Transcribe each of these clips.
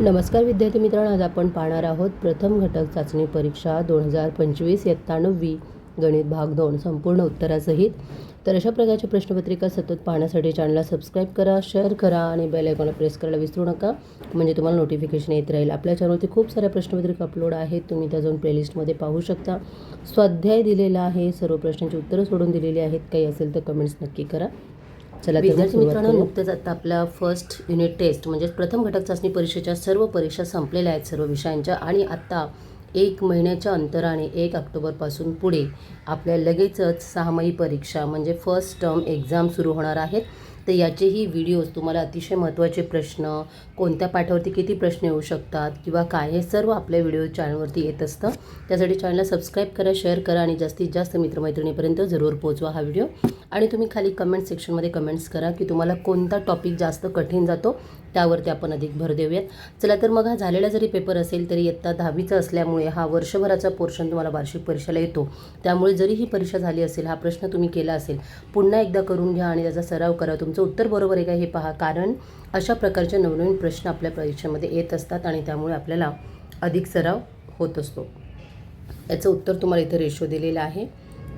नमस्कार विद्यार्थी मित्रांनो आज आपण पाहणार आहोत प्रथम घटक चाचणी परीक्षा दोन हजार पंचवीस इयत्ता नववी गणित भाग दोन संपूर्ण उत्तरासहित. तर अशा प्रकारच्या प्रश्नपत्रिका सतत पाहण्यासाठी चॅनलला सबस्क्राईब करा शेअर करा आणि बेल आयकॉनला प्रेस करायला विसरू नका. म्हणजे तुम्हाला नोटिफिकेशन येत राहील. आपल्या चॅनलवरती खूप साऱ्या प्रश्नपत्रिका अपलोड आहेत. तुम्ही त्या जाऊन प्लेलिस्टमध्ये पाहू शकता. स्वाध्याय दिलेला आहे. सर्व प्रश्नांची उत्तरं सोडून दिलेली आहेत. काही असेल तर कमेंट्स नक्की करा. चला विद्यार्थी मित्रांनो. नुकतेच आता आपला फर्स्ट युनिट टेस्ट म्हणजेच प्रथम घटक चाचणी परीक्षेच्या सर्व परीक्षा संपलेल्या आहेत सर्व विषयांच्या आणि आत्ता एक महिन्याच्या अंतराने एक ऑक्टोबरपासून पुढे आपल्या लगेचच सहामाही परीक्षा म्हणजे फर्स्ट टर्म एक्झाम सुरू होणार आहेत तर याचेही व्हिडिओज तुम्हाला अतिशय महत्त्वाचे प्रश्न कोणत्या पाठावरती किती प्रश्न येऊ शकतात किंवा काय हे सर्व आपल्या व्हिडिओ चॅनलवरती येत असतं. त्यासाठी चॅनलला सबस्क्राईब करा शेअर करा आणि जास्तीत जास्त मित्रमैत्रिणीपर्यंत जरूर पोहोचवा हा व्हिडिओ आणि तुम्ही खाली कमेंट सेक्शनमध्ये कमेंट्स करा की तुम्हाला कोणता टॉपिक जास्त कठीण जातो. त्यावरती आपण अधिक भर देऊयात. चला तर मग हा झालेला जरी पेपर असेल तरी इयत्ता दहावीचा असल्यामुळे हा वर्षभराचा पोर्शन तुम्हाला वार्षिक परीक्षेला येतो. त्यामुळे जरी ही परीक्षा झाली असेल हा प्रश्न तुम्ही केला असेल पुन्हा एकदा करून घ्या आणि त्याचा सराव करा. तुमचं उत्तर बरोबर आहे का हे पहा. कारण अशा प्रकारचे नवनवीन प्रश्न आपल्या परीक्षेमध्ये येत असतात आणि त्यामुळे आपल्याला अधिक सराव होत असतो. याचं उत्तर तुम्हाला इथे रेशो दिलेला आहे.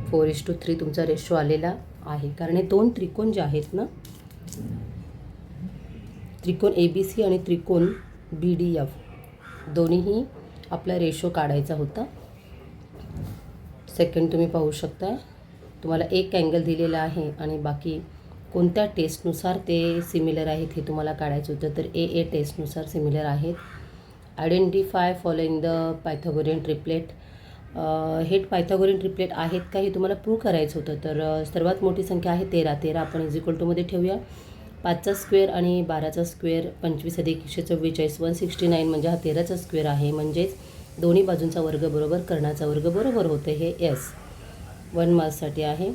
फोर इश टू थ्री तुमचा रेशो आलेला आहे. कारण हे दोन त्रिकोण जे आहेत ना त्रिकोण ए बी सी आणि त्रिकोण बी डी एफ दोन्हीही आपला रेशो काढायचा होता. सेकंड तुम्ही पाहू शकता. तुम्हाला एक अँगल दिलेला आहे आणि बाकी कोणत्या टेस्टनुसार ते सिमिलर आहेत हे तुम्हाला काढायचं होतं. तर ए ए टेस्टनुसार सिमिलर आहेत. Identify following the Pythagorean triplet हे पायथागोरियन ट्रिपलेट आहेत का हे तुम्हाला प्रूव्ह करायचं होतं. तर सर्वात मोठी संख्या आहे तेरा. तेरा आपण इज इक्वल टूमध्ये ठेवूया. पाचचा स्क्वेअर आणि बाराचा स्क्वेअर पंचवीस अधिक एकशे चव्वेचाळीस वन सिक्स्टी नाईन म्हणजे हा तेराचा स्क्वेअर आहे. म्हणजेच दोन्ही बाजूंचा वर्ग बरोबर कर्णाचा वर्ग बरोबर होते हे एस वन मार्क्ससाठी आहे.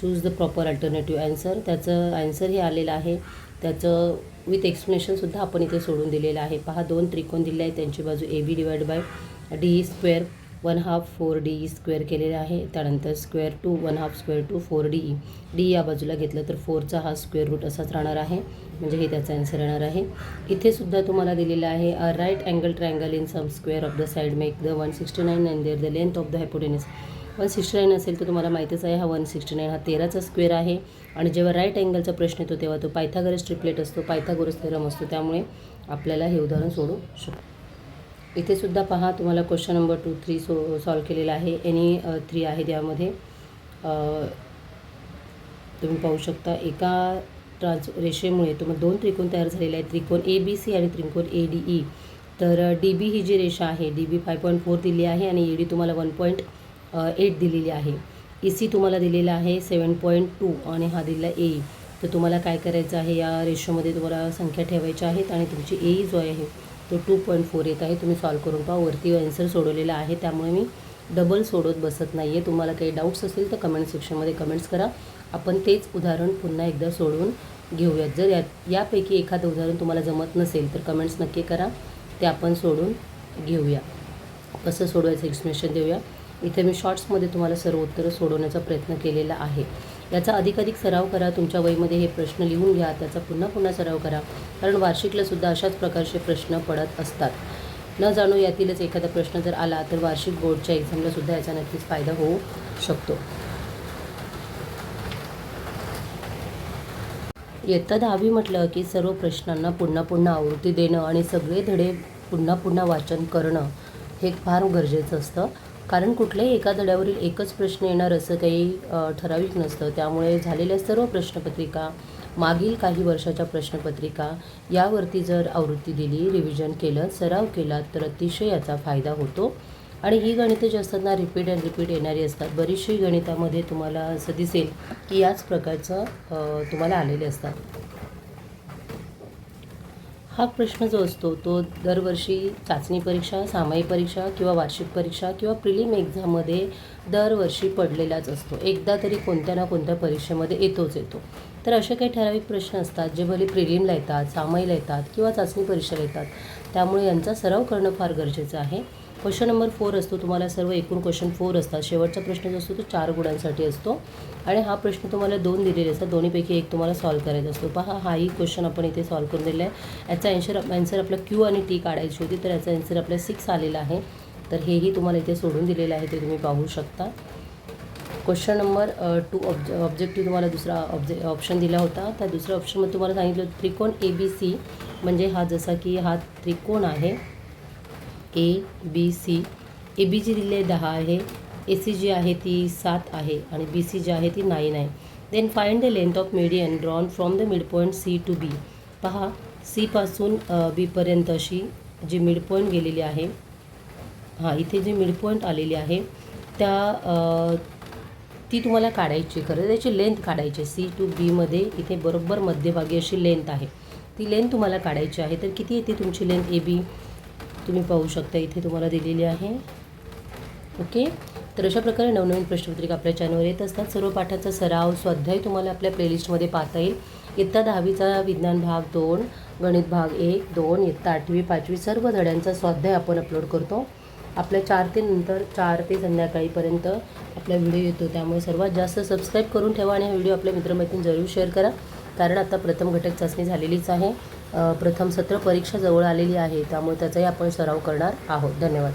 Choose the proper alternative answer त्याचं ॲन्सर हे आलेलं आहे. त्याचं विथ एक्सप्लेनेशनसुद्धा आपण इथे सोडून दिलेलं आहे. पहा दोन त्रिकोण दिले आहेत. त्यांची बाजू A B divide by D square one half four D square केलेलं आहे. त्यानंतर square two one half square two four D. D या बाजूला घेतलं तर फोरचा हा स्क्वेअर रूट असाच राहणार आहे. म्हणजे हे त्याचा आन्सर येणार आहे. इथे सुद्धा तुम्हाला दिलेलं आहे a right angle triangle in sum square of the side make the one sixty nine and there the length of the hypotenuse one sixty nine असेल तर तुम्हाला माहितीच आहे हा वन सिक्स्टी नाईन हा तेराचा स्क्वेअर आहे. आणि जेव्हा राईट अँगलचा प्रश्न येतो तेव्हा तो पायथागोरस ट्रिपलेट असतो पायथागोरस थेरम असतो. त्यामुळे आपल्याला हे उदाहरण सोडू शकतो. इथे सुद्धा पहा तुम्हाला question number two three so solve केलेला आहे. एनी थ्री आहे त्यामध्ये. तुम्ही पाहू शकता एका ट्रान्स रेषेमुळे तुम्हाला दोन त्रिकोण तयार झालेले आहेत. त्रिकोण ए बी सी आणि त्रिकोण ए डी ई तर डी बी ही जी रेषा आहे D B five point four दिली आहे आणि ए डी तुम्हाला वन पॉईंट एट दिलेली आहे. ई सी तुम्हाला दिलेला आहे सेवन पॉईंट टू आणि हा दिलेला ए तर तुम्हाला काय करायचं आहे या रेशोमध्ये तुम्हाला संख्या ठेवायच्या आहेत आणि तुमची ए जो आहे तो टू पॉईंट फोर येत आहे. तुम्ही सॉल्व करून पहा. वरती आन्सर सोडवलेला आहे. त्यामुळे मी डबल सोडवत बसत नाही आहे तुम्हाला काही डाऊट्स असेल तर कमेंट सेक्शनमध्ये कमेंट्स करा. आपण तेच उदाहरण पुन्हा एकदा सोडवून घेऊयात. जर या यापैकी एखादं उदाहरण तुम्हाला जमत नसेल तर कमेंट्स नक्की करा. ते आपण सोडून घेऊया. कसं सोडवायचं एक्सप्लेनेशन देऊया. इथे मी शॉर्ट्समध्ये तुम्हाला सर्व उत्तरं सोडवण्याचा प्रयत्न केलेला आहे. याचा अधिकाधिक सराव करा तुमच्या वयमध्ये हे प्रश्न लिहून घ्या त्याचा पुन्हा पुन्हा सराव करा. कारण वार्षिकला सुद्धा अशाच प्रकारचे प्रश्न पडत असतात. न जाणो यातीलच एखादा प्रश्न जर आला तर वार्षिक बोर्डच्या एक्झामला सुद्धा याचा नक्कीच फायदा होऊ शकतो. इयत्ता दहावी म्हटलं की सर्व प्रश्नांना पुन्हा पुन्हा आवृत्ती देणं आणि सगळे धडे पुन्हा पुन्हा वाचन करणं हे फार गरजेचं असतं. कारण कुठल्याही एका धड्यावरील एकच प्रश्न येणार असं काही ठराविक नसतं. त्यामुळे झालेल्या सर्व प्रश्नपत्रिका मागील काही वर्षाच्या प्रश्नपत्रिका यावरती जर आवृत्ती दिली रिव्हिजन केलं सराव केला तर अतिशय याचा फायदा होतो. आणि ही गणितं जी असतात ना रिपीट अँड रिपीट येणारी असतात. बरीचशी गणितामध्ये तुम्हाला असं दिसेल की याच प्रकारचं तुम्हाला आलेले असतात. हा प्रश्न जो असतो तो दरवर्षी चाचणी परीक्षा सामायिक परीक्षा किंवा वार्षिक परीक्षा किंवा प्रिलिम एक्झाममध्ये दरवर्षी पडलेलाच असतो. एकदा तरी कोणत्या ना कोणत्या परीक्षेमध्ये येतोच येतो. तर असे काही ठराविक प्रश्न असतात जे भले प्रिलिमला येतात सामाईला येतात किंवा चाचणी परीक्षेला येतात त्यामुळे यांचा सराव करणं फार गरजेचं आहे. क्वेश्चन नंबर फोर असतो. तुम्हाला सर्व एकूण क्वेश्चन फोर असतात. शेवटचा प्रश्न जो असतो तो चार गुणांसाठी असतो. आणि हा प्रश्न तुम्हाला दोन दिलेले असतात. दोन्हीपैकी एक तुम्हाला सॉल्व करायचा असतो. पहा हाही क्वेश्चन आपण इथे सॉल्व करून दिलेला आहे. याचा आन्सर आन्सर आपला क्यू आणि टी काढायची होती. तर याचा आन्सर आपल्या सिक्स आलेला आहे. तर हेही तुम्हाला इथे सोडून दिलेलं आहे. ते तुम्ही पाहू शकता. Question number two obj objective तुम्हाला दुसरा ऑब्जे ऑप्शन दिला होता. त्या दुसऱ्या ऑप्शनमध्ये तुम्हाला सांगितलं त्रिकोण ए बी सी म्हणजे हा जसा की हा त्रिकोण आहे. A B C A B जी दिली आहे दहा आहे. ए सी जी आहे ती सात आहे आणि बी सी जी आहे ती नाईन आहे. Then find the length of median drawn from the mid point C to B पहा सीपासून बीपर्यंत अशी जी मिड पॉईंट गेलेली आहे हां इथे जी मिड पॉईंट आलेली आहे त्या ती तुम्हाला काढायची खरं त्याची लेंथ काढायची सी टू बीमध्ये इथे बरोबर मध्यभागी अशी लेंथ आहे. ती लेंथ तुम्हाला काढायची आहे. तर किती येते तुमची लेंथ ए बी तुम्ही पाहू शकता इथे तुम्हाला दिलेली आहे. ओके? तर अशा प्रकारे नवनवीन प्रश्नपत्रिका आपल्या चॅनलवर येत असतात. सर्व पाठाचा सराव स्वाध्याय तुम्हाला आपल्या प्लेलिस्टमध्ये पाहता येईल. इयत्ता दहावीचा विज्ञान भाग दोन गणित भाग एक दोन इयत्ता आठवी पाचवी सर्व धड्यांचा स्वाध्याय आपण अपलोड करतो. आपल्या चार ते नंतर चार ते संध्याकाळीपर्यंत आपला व्हिडिओ येतो. त्यामुळे सर्वात जास्त सबस्क्राईब करून ठेवा आणि हा व्हिडिओ आपल्या मित्रमैत्रीण जरूर शेअर करा. कारण आता प्रथम घटक चाचणी झालेलीच आहे. प्रथम सत्र परीक्षा जवळ आलेली आहे. त्यामुळे त्याचाही आपण सराव करणार आहोत. धन्यवाद.